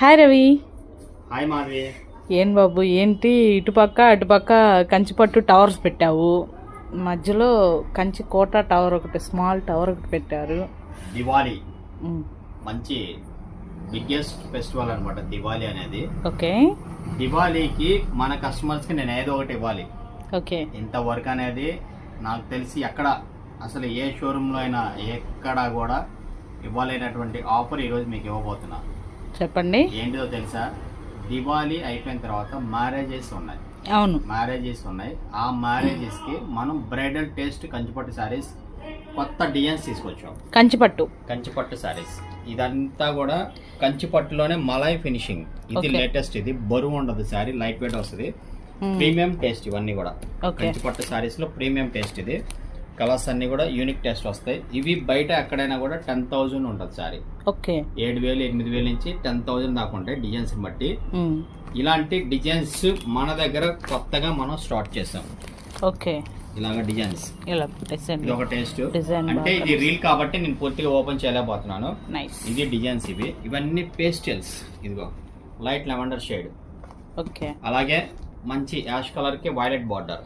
Hi Ravi. Hi Madhavi. ఏం బాబు ఏంటి? ఇటుపక్క అటుపక్క కంచిపట్టు టవర్స్ పెట్టావు. మధ్యలో కంచి కోట టవర్ ఒకటి స్మాల్ టవర్ ఒకటి పెట్టారు. దివాళీ. మంచి బిగ్గెస్ట్ ఫెస్టివల్ అన్నమాట దివాళీ అనేది. ఓకే. దివాళీకి మన కస్టమర్స్కి నేను ఏదో ఒకటి ఇవ్వాలి. ఓకే. ఇంత వర్క్ అనేది నాకు తెలిసి ఎక్కడ అసలు ఏ షోరూమ్లో అయినా ఎక్కడ కూడా ఇవ్వలేనటువంటి ఆఫర్ ఈరోజు మీకు ఇవ్వబోతున్నా. చెప్పండి. ఏంటిదో తెలుసా? దివాళీ అయిపోయిన తర్వాత మ్యారేజెస్ ఉన్నాయి. అవును. మ్యారేజెస్ ఉన్నాయి. ఆ మ్యారేజెస్కి మనం బ్రైడల్ టేస్ట్ కంచిపట్టు సారీస్ కొత్త డిజైన్స్ తీసుకొచ్చాం. కంచిపట్టు. కంచిపట్టు సారీస్ ఇదంతా కూడా కంచిపట్టులోనే మలై ఫినిషింగ్ ఇది. లేటెస్ట్ ఇది. బరువు ఉండదు సారీ లైట్ వెయిట్ వస్తుంది ప్రీమియం టేస్ట్ ఇవన్నీ కూడా. కంచిపట్టు సారీస్లో ప్రీమియం టేస్ట్ ఇది. కలర్స్ అన్ని కూడా యూనిక్ టేస్ట్ వస్తాయి. ఇవి బయట ఎక్కడైనా కూడా టెన్ థౌజండ్ ఉంటుంది సారీ. ఓకే. ఏడు వేలు ఎనిమిది వేలు నుంచి టెన్ థౌజండ్ దాకా ఉంటాయి డిజైన్స్ బట్టి. ఇలాంటి డిజైన్స్ మన దగ్గర కొత్తగా మనం స్టార్ట్ చేసాం. ఓకే. ఇలాగ డిజైన్స్. ఇది ఒక టేస్ట్. అంటే ఇది రీల్ కాబట్టి నేను పూర్తిగా ఓపెన్ చేయలేకపోతున్నాను. నైస్ ఇది డిజైన్స్ ఇవి. ఇవన్నీ పేస్టల్స్. ఇదిగో లైట్ లెవెండర్ షేడ్. ఓకే. అలాగే మంచి యాష్ కలర్కి వైలెట్ బార్డర్.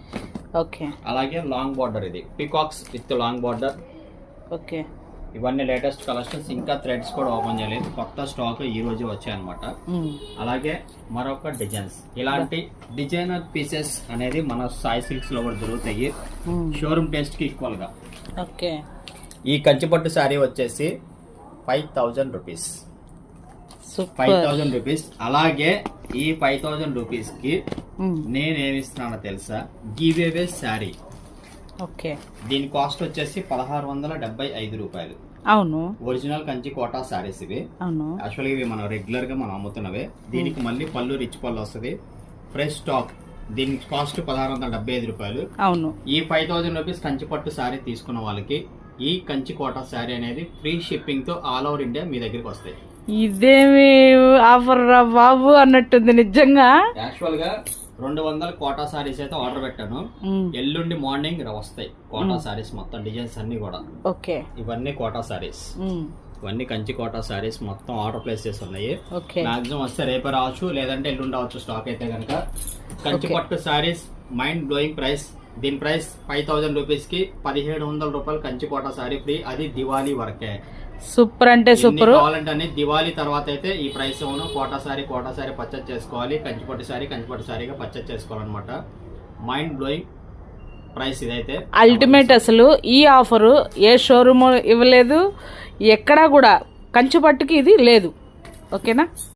ఓకే. అలాగే లాంగ్ బార్డర్ ఇది. Peacocks with long border. Okay. ఇవన్నీ లేటెస్ట్ కలెక్షన్స్. ఇంకా థ్రెడ్స్ కూడా ఓపెన్ చేయలేదు. కొత్త స్టాక్ ఈ రోజు వచ్చాయన్నమాట. ఉమ్, అలాగే మరొక డిజైన్స్. ఇలాంటి డిజైనర్ పీసెస్ అనేది మన సాయి సిల్క్స్లో కూడా దొరుకుతాయి. షోరూమ్ టేస్ట్కి ఈక్వల్గా. ఓకే. ఈ కంచిపట్టు శారీ వచ్చేసి five thousand rupees. Five thousand rupees అలాగే ఈ ఫైవ్ థౌజండ్ రూపీస్కి ఉమ్, నేను ఏమిస్తున్నానో తెలుసా? గివ్ అవే శారీ ఓకే దీని కాస్ట్ వచ్చేసి పదహారు వందల డెబ్బై ఐదు రూపాయలు. అవును. ఒరిజినల్ కంచి కోటా శారీస్ ఇవి. అవును. యాక్చువల్గా ఇవి మనం రెగ్యులర్గా మనం అమ్ముతున్నవే. దీనికి మళ్ళీ పళ్ళు రిచ్ పళ్ళు వస్తుంది. ఫ్రెష్ స్టాక్ దీని కాస్ట్ పదహారు వందల డెబ్బై ఐదు రూపాయలు. అవును. ఈ ఫైవ్ థౌజండ్ రూపీస్ కంచి పట్టు శారీ తీసుకున్న వాళ్ళకి ఈ కంచి కోటా శారీ అనేది ఫ్రీ షిప్పింగ్తో ఆల్ ఓవర్ ఇండియా మీ దగ్గరికి వస్తాయి. ఇదేమి ఆఫర్ రా బాబు అన్నట్టుంది నిజంగా. యాక్చువల్గా రెండు వందల కోటా సారీస్ అయితే ఆర్డర్ పెట్టాను. ఎల్లుండి మార్నింగ్ వస్తాయి కోటా సారీస్ మొత్తం డిజైన్స్ అన్ని కూడా. ఓకే. ఇవన్నీ కోటా సారీస్. ఇవన్నీ కంచి కోటా సారీస్ మొత్తం ఆర్డర్ ప్లేస్ చేసి ఉన్నాయి మాక్సిమం వస్తే రేపే రావచ్చు లేదంటే ఎల్లుండి రావచ్చు స్టాక్ అయితే కనుక కంచి. పట్టు సారీస్ మైండ్ బ్లోయింగ్ ప్రైస్ దీని ప్రైస్ ఫైవ్ థౌసండ్ రూపీస్కి పదిహేడు వందల రూపాయలు కంచి కోటా సారీ ఫ్రీ అది దివాళీ వరకే. సూపర్ అంటే సూపర్. కావాలంటే అన్ని దివాళీ తర్వాత అయితే ఈ ప్రైస్ అవును. కోటా సారీ కోటా సారీ పర్చేజ్ చేసుకోవాలి. కంచిపట్టు సారీ కంచిపట్టు సారీగా పర్చేజ్ చేసుకోవాలన్నమాట. మైండ్ బ్లోయింగ్ ప్రైస్ ఇదైతే. అల్టిమేట్ అసలు ఈ ఆఫరు ఏ షోరూమ్ ఇవ్వలేదు. ఎక్కడా కూడా. కంచుపట్టుకి ఇది లేదు. ఓకేనా?